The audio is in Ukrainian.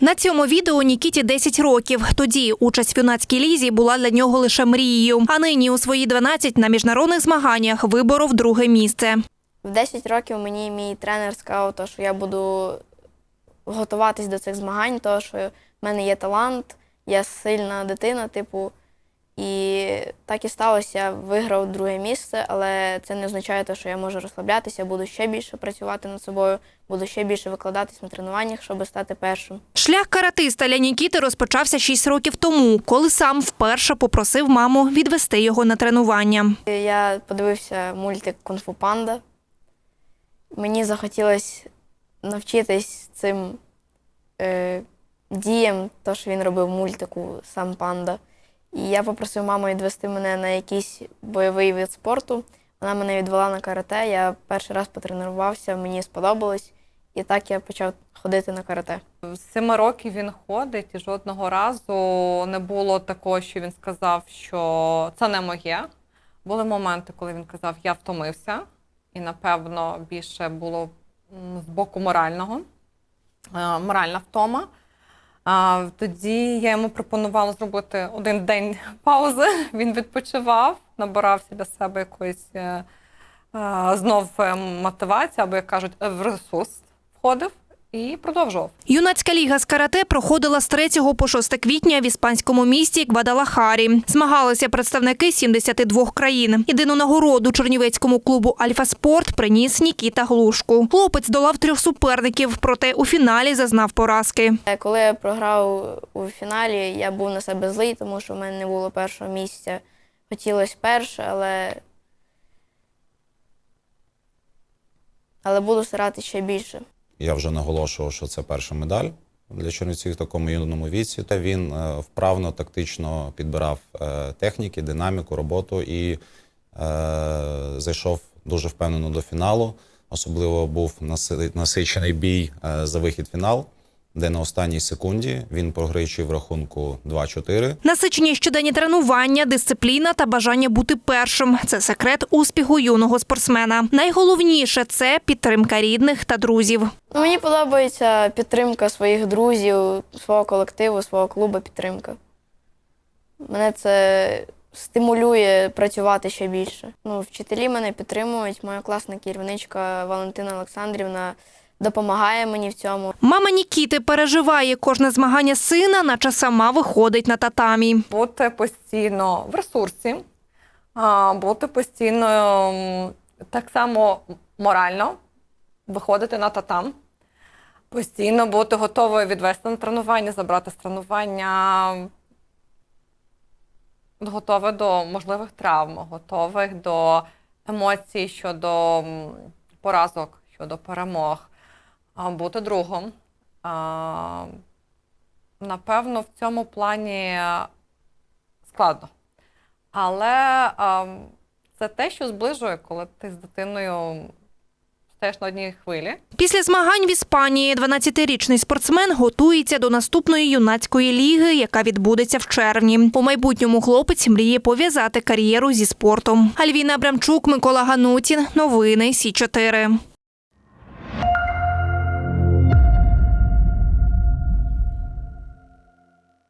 На цьому відео Нікіті 10 років. Тоді участь в юнацькій лізі була для нього лише мрією. А нині у свої 12 на міжнародних змаганнях виборов друге місце. В 10 років мені мій тренер сказав, що я буду готуватись до цих змагань, тому що в мене є талант, я сильна дитина, типу. І так і сталося, виграв друге місце, але це не означає, те, що я можу розслаблятися, буду ще більше працювати над собою, буду ще більше викладатись на тренуваннях, щоб стати першим. Шлях каратиста для Нікіти розпочався 6 років тому, коли сам вперше попросив маму відвести його на тренування. Я подивився мультик Кунг-фу Панда. Мені захотілося навчитись цим е, діям, то, що він робив мультику сам панда. І я попросив маму відвести мене на якийсь бойовий вид спорту. Вона мене відвела на карате. Я перший раз потренувався, мені сподобалось. І так я почав ходити на карате. З семи років він ходить, і жодного разу не було такого, що він сказав, що це не моє. Були моменти, коли він казав, я втомився, і напевно більше було з боку морального, е, моральна втома. А, Тоді я йому пропонувала зробити один день паузи. Він відпочивав, набирався для себе якоїсь е, е, знов е, мотивації, або як кажуть, в ресурс входив і продовжував. Юнацька ліга з карате проходила з 3 по 6 квітня в іспанському місті Гвадалахарі. Змагалися представники 72 країн. Єдину нагороду чернівецькому клубу Альфа Спорт приніс Нікіта Глушку. Хлопець долав трьох суперників, проте у фіналі зазнав поразки. Коли я програв у фіналі, я був на себе злий, тому що в мене не було першого місця. Хотілося перше, але. Але буду старатися ще більше. Я вже наголошував, що це перша медаль для чернівців в такому юному віці. Та він е, вправно, тактично підбирав е, техніки, динаміку, роботу і е, зайшов дуже впевнено до фіналу. Особливо був наси- насичений бій за вихід в фінал, де на останній секунді він програючи в рахунку 2-4. Насичені щоденні тренування, дисципліна та бажання бути першим це секрет успіху юного спортсмена. Найголовніше це підтримка рідних та друзів. Ну, мені подобається підтримка своїх друзів, свого колективу, свого клубу підтримка. Мене це стимулює працювати ще більше. Ну, вчителі мене підтримують. Моя класна керівничка Валентина Олександрівна допомагає мені в цьому. Мама Нікіти переживає. Кожне змагання сина, наче сама виходить на татамі. бути постійно в ресурсі, а, бути постійно м, так само морально виходити на татам, постійно бути готовою відвести на тренування, забрати з тренування, готове до можливих травм, готових до емоцій щодо м, поразок, щодо перемог, бути другом. Напевно, в цьому плані складно. Але це те, що зближує, коли ти з дитиною стаєш на одній хвилі. Після змагань в Іспанії 12-річний спортсмен готується до наступної юнацької ліги, яка відбудеться в червні. У майбутньому хлопець мріє пов'язати кар'єру зі спортом. Альвіна Абрамчук, Микола Ганутін. Новини Сі 4